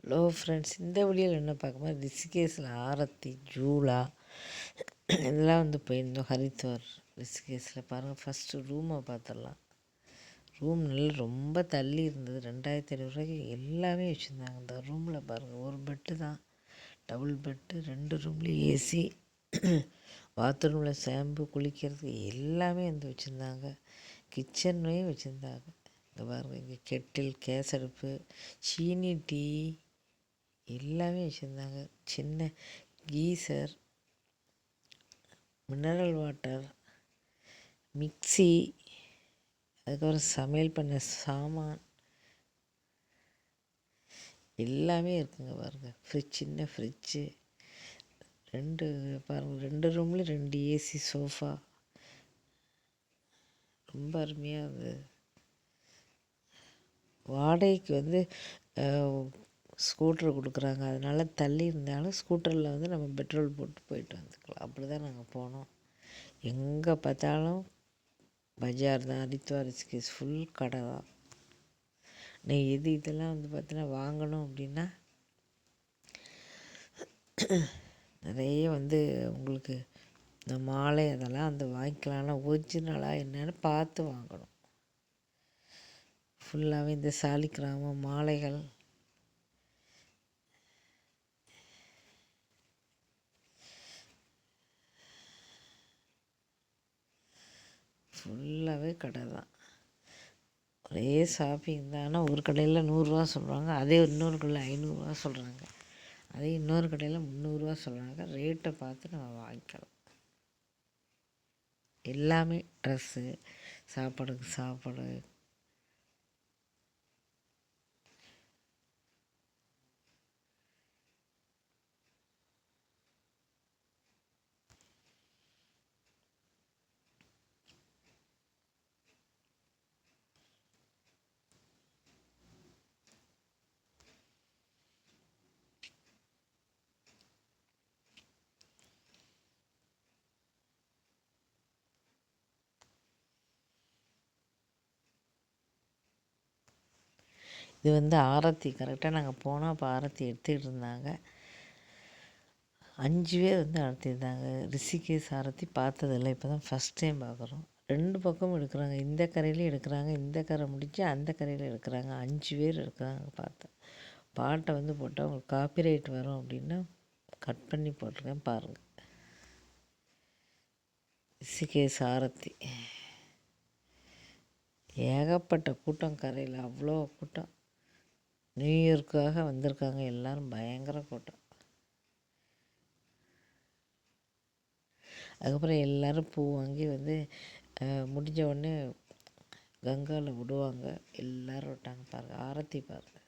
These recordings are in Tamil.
ஹலோ ஃப்ரெண்ட்ஸ் இந்த வழியில் என்ன பார்க்கும்போது ரிஷிகேஸில் ஆரத்தி ஜூலா இதெல்லாம் வந்து போயிருந்தோம். ஹரித்வார் ரிஷிகேஸில் பாருங்கள் ஃபஸ்ட்டு ரூமை பார்த்துடலாம். ரூம் நல்லா ரொம்ப தள்ளி இருந்தது. ரெண்டாயிரத்தி ஐநூறுரூவாய்க்கு எல்லாமே வச்சுருந்தாங்க. இந்த ரூமில் பாருங்கள் ஒரு பெட்டு தான். டபுள் பெட்டு ரெண்டு ரூம்லேயும் ஏசி பாத்ரூமில் ஷாம்பு குளிக்கிறதுக்கு எல்லாமே வந்து வச்சுருந்தாங்க. கிச்சன்லேயும் வச்சுருந்தாங்க. இந்த பாருங்கள் இங்கே கெட்டில் கேஸ் அடுப்பு சீனி டீ எல்லாமே வச்சுருந்தாங்க. சின்ன கீசர் மினரல் வாட்டர் மிக்சி அதுக்கப்புறம் சமையல் பண்ண சாமான். எல்லாமே இருக்குங்க பாருங்கள் ஃப்ரிட்ஜ் சின்ன ஃப்ரிட்ஜு ரெண்டு பாருங்கள் ரெண்டு ரூம்லேயும் ரெண்டு ஏசி சோஃபா ரொம்ப அருமையாக இருந்தது. வாடகைக்கு வந்து ஸ்கூட்ரு கொடுக்குறாங்க. அதனால் தள்ளி இருந்தாலும் ஸ்கூட்டரில் வந்து நம்ம பெட்ரோல் போட்டு போயிட்டு வந்துக்கலாம். அப்படி தான் நாங்கள் போனோம். எங்கே பார்த்தாலும் பஜார் தான். ஹரித்வார் ரிஷிகேஷ் ஃபுல் கடை தான். நீ எது இதெல்லாம் வந்து பார்த்தீங்கன்னா வாங்கணும் அப்படின்னா நிறைய வந்து உங்களுக்கு இந்த மாலை அதெல்லாம் வந்து வாங்கிக்கலாம்னா ஒரிஜினலாக என்னென்னு பார்த்து வாங்கணும். ஃபுல்லாகவே இந்த சாலிக்கிராமம் மாலைகள் ஃபுல்லாகவே கடை தான். ஒரே ஷாப்பிங் தான். ஆனால் ஒரு கடையில் நூறுரூவா சொல்கிறாங்க அதே இன்னொரு கடையில் ஐநூறுரூவா சொல்கிறாங்க அதே இன்னொரு கடையில் முந்நூறுரூவா சொல்கிறாங்க ரேட்டை பார்த்து நம்ம வாங்கிக்கலாம். எல்லாமே ட்ரெஸ்ஸு சாப்பாடுக்கு சாப்பாடு இது வந்து ஆரத்தி கரெக்டாக நாங்கள் போனோம் அப்போ ஆரத்தி எடுத்துக்கிட்டு இருந்தாங்க. அஞ்சு பேர் வந்து நடத்தியிருந்தாங்க ரிஷிகேஷ் ஆரத்தி பார்த்ததில்ல. இப்போ தான் ஃபஸ்ட் டைம் பார்க்குறோம். ரெண்டு பக்கமும் எடுக்கிறாங்க. இந்த கரையிலையும் எடுக்கிறாங்க. இந்த கரை முடித்து அந்த கரையில் எடுக்கிறாங்க. அஞ்சு பேர் எடுக்கிறாங்க பார்த்தேன் பாட்டை வந்து போட்டால் உங்களுக்கு காப்பிரைட் வரும் அப்படின்னா கட் பண்ணி போட்டிருக்கேன் பாருங்கள் ரிஷிகேஷ் ஆரத்தி. ஏகப்பட்ட கூட்டம் கரையில். அவ்வளோ கூட்டம். நியூயர்க்காக வந்திருக்காங்க. எல்லோரும் பயங்கர கூட்டம். அதுக்கப்புறம் எல்லோரும் பூ வாங்கி வந்து முடிஞ்ச உடனே கங்காவில் விடுவாங்க. எல்லோரும் விட்டாங்க பாருங்கள் ஆரத்தி பாருங்கள்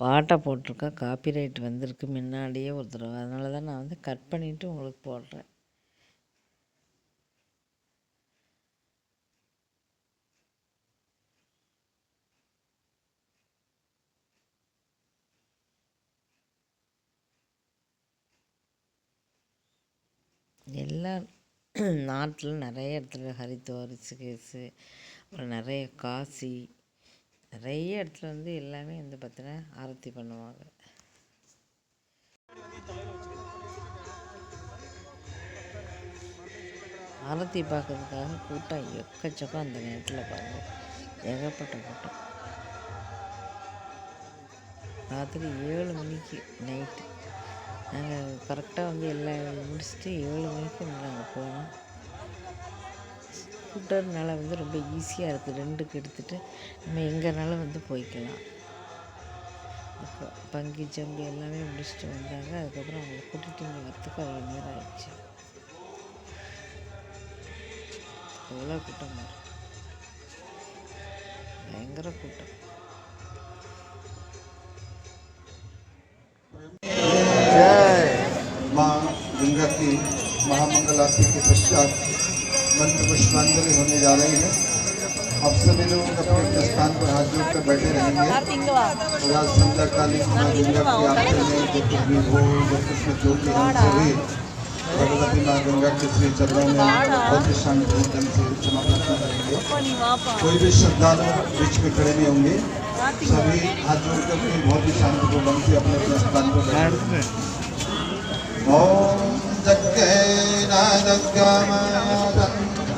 பாட்டை போட்டிருக்கேன் காப்பிரைட் வந்திருக்கு முன்னாடியே ஒரு தடவை. அதனால தான் நான் வந்து கட் பண்ணிவிட்டு உங்களுக்கு போடுறேன். எல்லா நாட்டில் நிறைய இடத்துல ஹரித்வார் ரிஷிகேஷு அப்புறம் நிறைய காசி நிறைய இடத்துல வந்து எல்லாமே வந்து பார்த்தீங்கன்னா ஆரத்தி பண்ணுவாங்க. ஆரத்தி பார்க்கறதுக்காக கூட்டம் எக்கச்சக்கம் அந்த நேரத்தில் பாருங்கள் ஏகப்பட்ட கூட்டம். ராத்திரி ஏழு மணிக்கு நைட்டு நாங்கள் கரெக்டாக வந்து எல்லாம் முடிச்சுட்டு ஏழு மணிக்கு நாங்கள் போனோம். ஸ்கூட்டர்னால வந்து ரொம்ப ஈஸியாக இருக்குது ரெண்டுக்கு எடுத்துகிட்டு நம்ம எங்கேனாலும் வந்து போய்க்கலாம் இப்போ பங்கி ஜம்பு எல்லாமே முடிச்சுட்டு வந்தாங்க அதுக்கப்புறம் அவங்கள கூட்டிகிட்டு இங்கே வரத்துக்கு அவ்வளோ நேரம் ஆயிடுச்சு எவ்வளோ கூட்டம் பாரு. பயங்கர கூட்டம் माँ गंगा की महामंगल आरती के पश्चात मंत्र पुष्पांजलि होने जा रही है। अब सभी लोग अपने अपने स्थान पर हाथ जोड़कर बैठे रहेंगे। और आज संध्या कालीन गंगा की आरती में जो कुछ भी हो जो कुछ भी जो भी हम सभी भगवती माँ गंगा के श्री चरणों में बहुत ही शांति ढंग से क्षमा प्रार्थना करेंगे। कोई भी श्रद्धालु बीच में खड़े नहीं होंगे। सभी हाथ जोड़कर के बहुत ही शांति को ढंग से अपने अपने स्थान पर बैठे ॐ जग्गेनादग्गमदन्तादेवास्तानि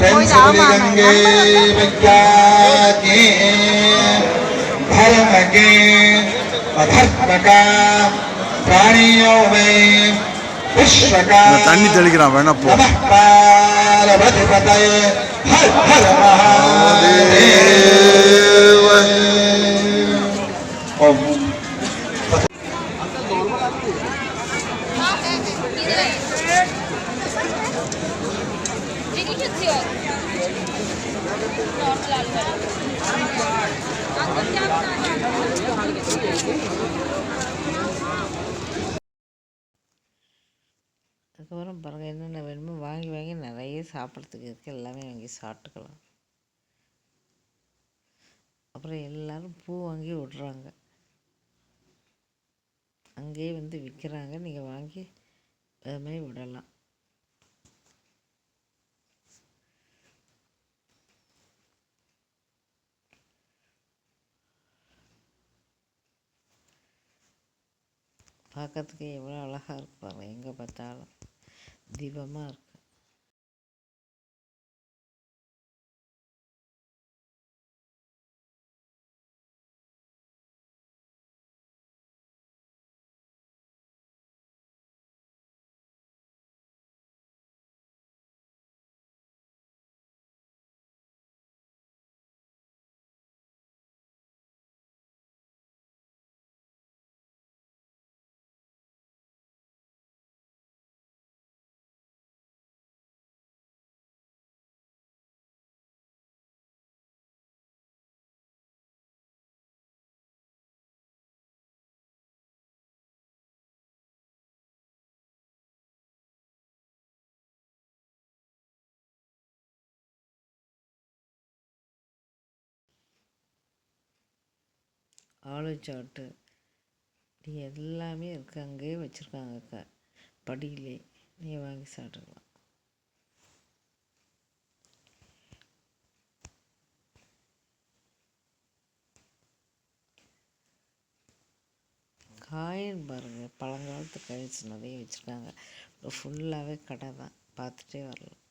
तेन्सुरि गङ्गे विज्ञाके धर्मके अधर्मका प्राणियो मे विश्वका இந்த தண்ணி தெளிக்கிறான் வேணா போ नमः पार्वतीपतये हर हर महादेव என்னென்ன வேணுமோ வாங்கி வாங்கி நிறைய சாப்பிட்றதுக்கு இருக்குது எல்லாமே வாங்கி சாப்பிட்டுக்கலாம். அப்புறம் எல்லாரும் பூ வாங்கி விடுறாங்க. அங்கேயே வந்து விற்கிறாங்க. நீங்கள் வாங்கி அது மாதிரி விடலாம். பார்க்கறதுக்கு எவ்வளோ அழகாக இருக்கு பாருங்கள் எங்கே பார்த்தாலும். தீபமாக இருக்கு ஆளுச்சாட்டு இப்படி எல்லாமே இருக்குது அங்கேயே வச்சுருக்காங்க க படியிலே நீ வாங்கி சாப்பிட்டுக்கலாம். காயின் பாருங்கள் பழங்காலத்து காயின்ஸ் நிறைய வச்சுருக்காங்க. ஃபுல்லாகவே கடை தான். பார்த்துட்டே வரலாம்.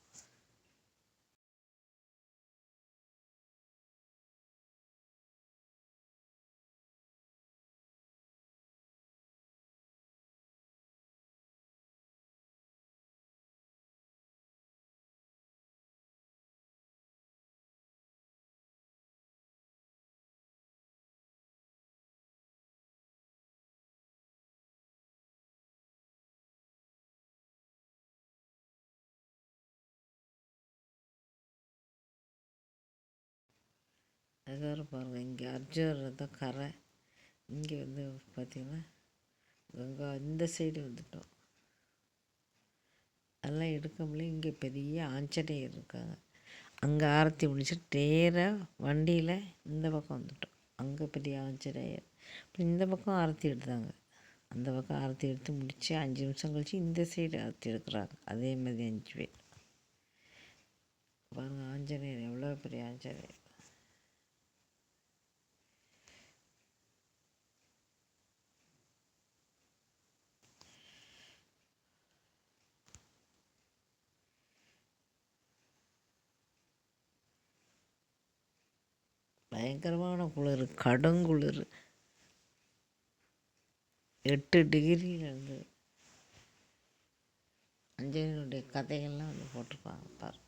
அதுக்கப்புறம் பாருங்கள் இங்கே அர்ஜுனர் தான் கரை. இங்கே வந்து பார்த்திங்கன்னா கங்கா இந்த சைடு வந்துட்டோம். அதெல்லாம் எடுக்க இங்கே பெரிய ஆஞ்சநேயர் இருக்காங்க. அங்கே ஆரத்தி முடிச்சுட்டு நேராக வண்டியில் இந்த பக்கம் வந்துட்டோம். அங்கே பெரிய ஆஞ்சநேயர். அப்புறம் இந்த பக்கம் ஆரத்தி எடுத்தாங்க. அந்த பக்கம் ஆரத்தி எடுத்து முடித்து அஞ்சு நிமிஷம் கழித்து இந்த சைடு ஆரத்தி எடுக்கிறாங்க. அதே மாதிரி அஞ்சு பேர். பாருங்கள் ஆஞ்சநேயர் எவ்வளோ பெரிய ஆஞ்சநேயர். பயங்கரமான குளிர் கடுங்குளிர் எட்டு டிகிரியில் இருந்து அஞ்சலியினுடைய கதைகள்லாம் வந்து போட்டிருப்பாங்க பாரு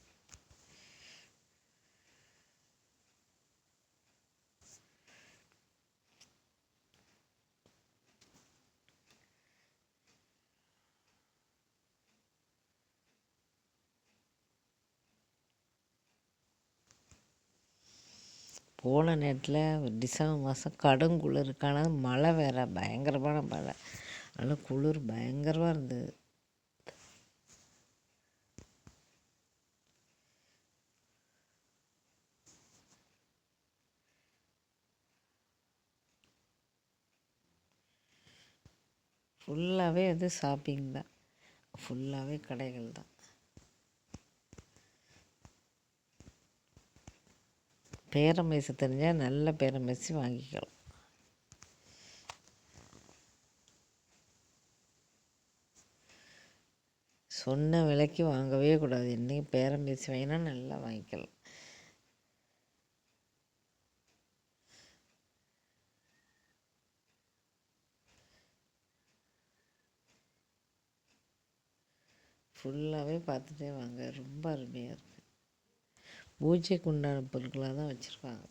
போன நேரத்தில் டிசம்பர் மாதம் கடும் குளிருக்கான மழை வேறு பயங்கரமான மழை. ஆனால் குளிர் பயங்கரமாக இருந்தது. ஃபுல்லாகவே வந்து ஷாப்பிங் தான். ஃபுல்லாகவே கடைகள் தான். பேரம் பேச தெரிஞ்சால் நல்ல பேரம் பேசி வாங்கிக்கலாம். சொன்ன விலைக்கு வாங்கவே கூடாது. என்னைக்கு பேரம் பேசி வாங்கினா நல்லா வாங்கிக்கலாம். ஃபுல்லாகவே பார்த்துட்டே வாங்க. ரொம்ப அருமையாக இருக்கும் பூஜைக்கு உண்டான பொருட்களாக தான் வச்சுருக்காங்க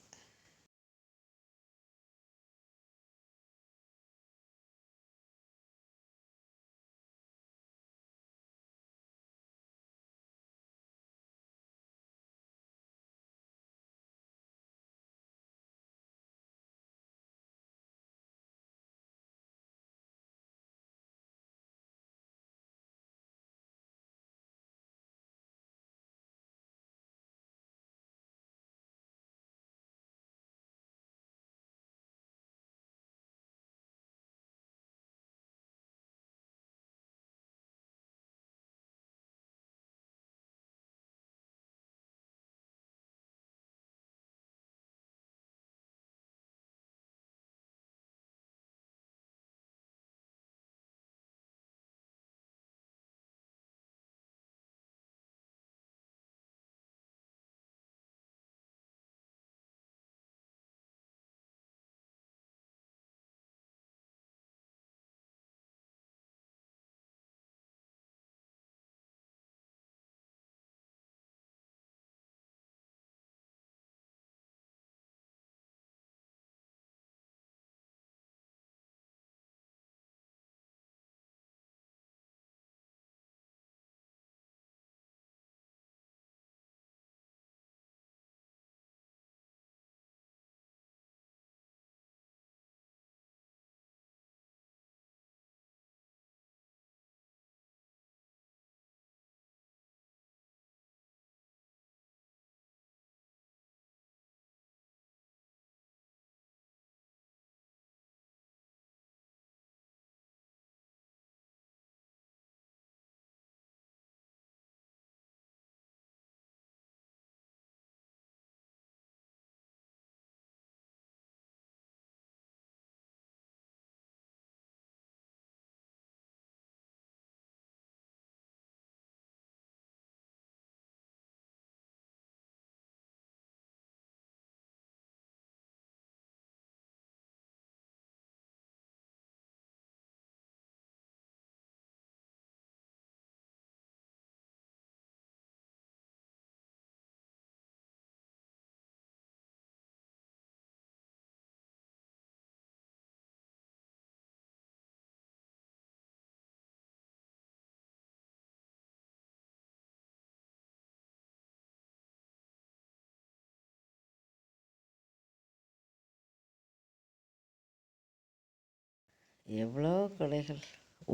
எவ்வளோ கடைகள்.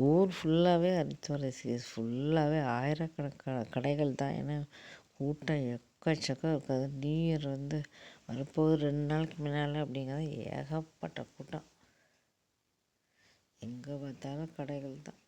ஊர் ஃபுல்லாகவே ஹரித்வார் ரிஷிகேஷ் ஃபுல்லாகவே ஆயிரக்கணக்கான கடைகள் தான். ஏன்னா கூட்டம் எக்கச்சக்கம் இருக்காது. நியூ இயர் வந்து வரப்போகுது ரெண்டு நாளைக்கு முன்னால் அப்படிங்கிறது ஏகப்பட்ட கூட்டம். எங்கே பார்த்தாலும் கடைகள் தான்.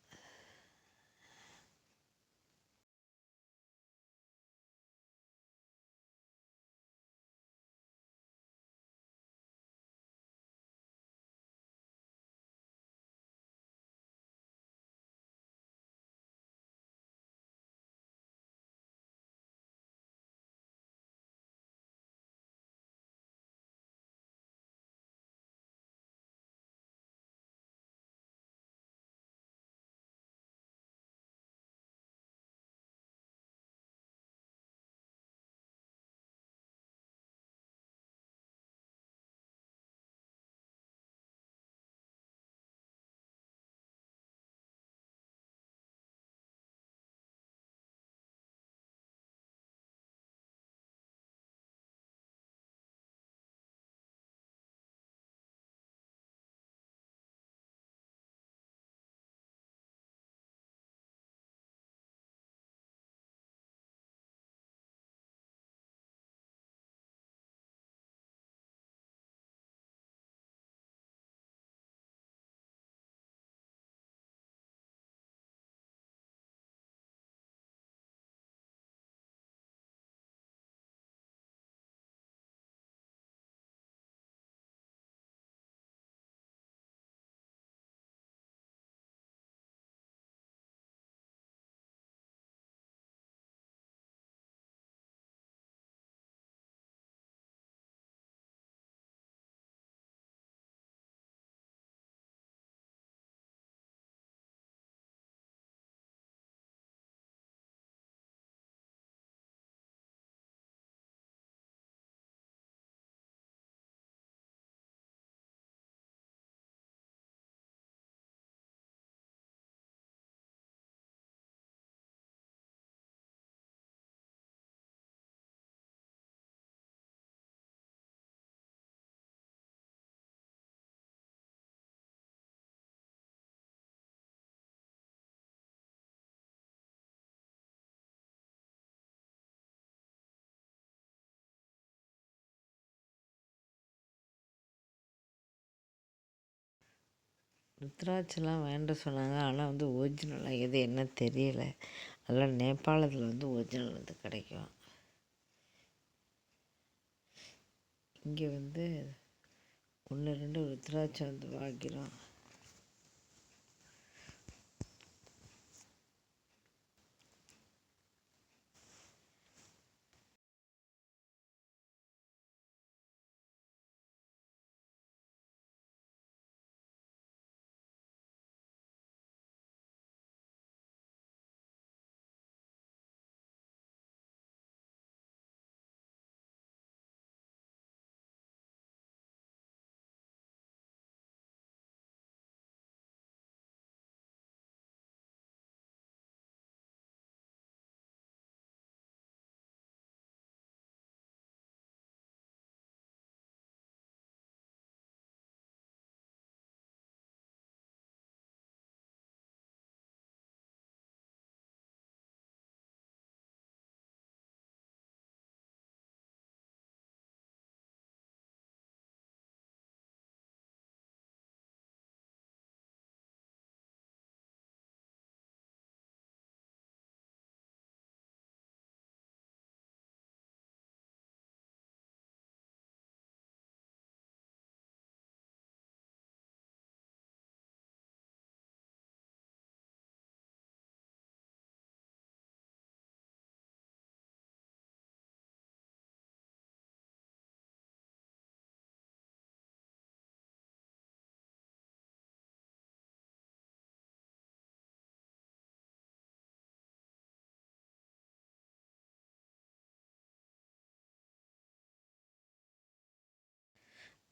ருத்ராட்செலாம் வேண்ட சொன்னாங்க. ஆனால் வந்து ஒரிஜினலாக எது என்ன தெரியல. அதெல்லாம் நேபாளத்தில் வந்து ஒரிஜினல் வந்து கிடைக்கும். இங்கே வந்து ஒன்று ரெண்டு ருத்ராட்சம் வந்து வாங்கிறோம்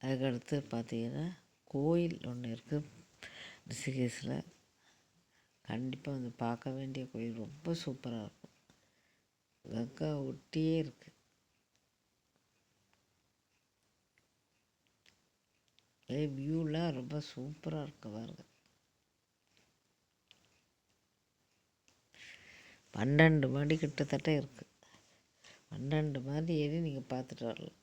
அதுக்கடுத்து பார்த்தீங்கன்னா கோயில் ஒன்று இருக்குது ரிஷிகேஷில். கண்டிப்பாக வந்து பார்க்க வேண்டிய கோயில். ரொம்ப சூப்பராக இருக்கும். கங்கா ஒட்டியே இருக்குது அதே வியூலாம் ரொம்ப சூப்பராக இருக்கு பாருங்கள் பன்னெண்டு மாடி கிட்டத்தட்ட இருக்குது பன்னெண்டு மணி ஏறி நீங்கள் பார்த்துட்டு வரலாம்.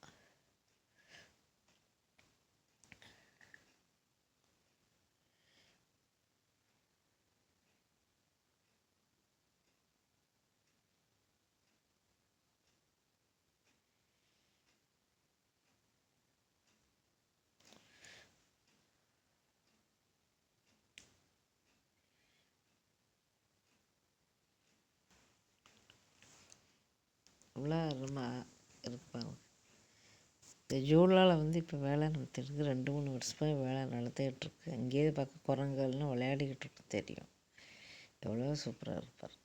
இவ்வளோ அருமையாக இருப்பாங்க. இந்த ஜூலாவில் வந்து இப்போ வேலை நடத்திருக்கு. ரெண்டு மூணு வருஷமாக வேலை நடத்திக்கிட்டு இருக்கு. அங்கேயே பார்க்க குரங்குகள்லாம் விளையாடிக்கிட்டு இருக்கு தெரியும். எவ்வளோ சூப்பராக இருப்பார்.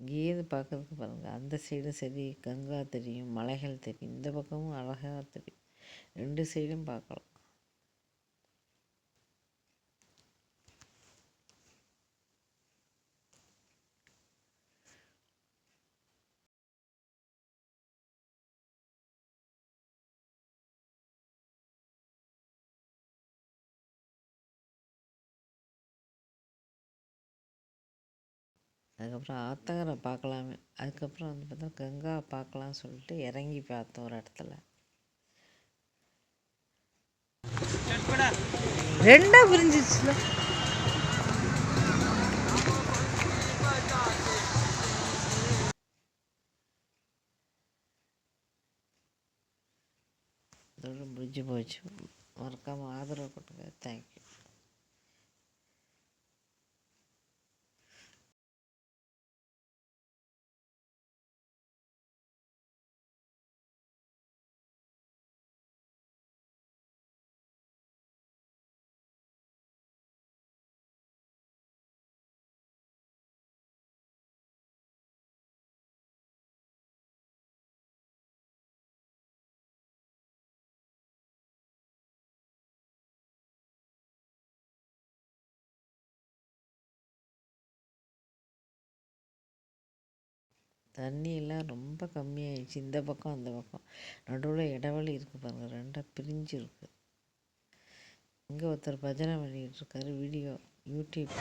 இங்கேருந்து பார்க்கறதுக்கு பாருங்கள் அந்த சைடும் சரி கங்கா தெரியும் மலைகள் தெரியும். இந்த பக்கமும் அழகாக தெரியும். ரெண்டு சைடும் பார்க்கலாம். அதுக்கப்புறம் ஆத்தங்கரை பார்க்கலாமே. அதுக்கப்புறம் வந்து பார்த்தா கங்கா பார்க்கலாம்னு சொல்லிட்டு இறங்கி பார்த்தோம் ஒரு இடத்துல. ரெண்டா பிரிஞ்சிச்சுல. இதோட முடிஞ்சு போச்சு. மறக்காமல் ஆதரவு கொடுங்க. தேங்க்யூ தண்ணியெல்லாம் ரொம்ப கம்மியாயிடுச்சு. இந்த பக்கம் அந்த பக்கம். நடுவில் இடைவெளி இருக்குது பாருங்கள் ரெண்டாக பிரிஞ்சு இருக்கு. இங்கே ஒருத்தர் பஜனை பண்ணிகிட்ருக்காரு வீடியோ யூடியூப்.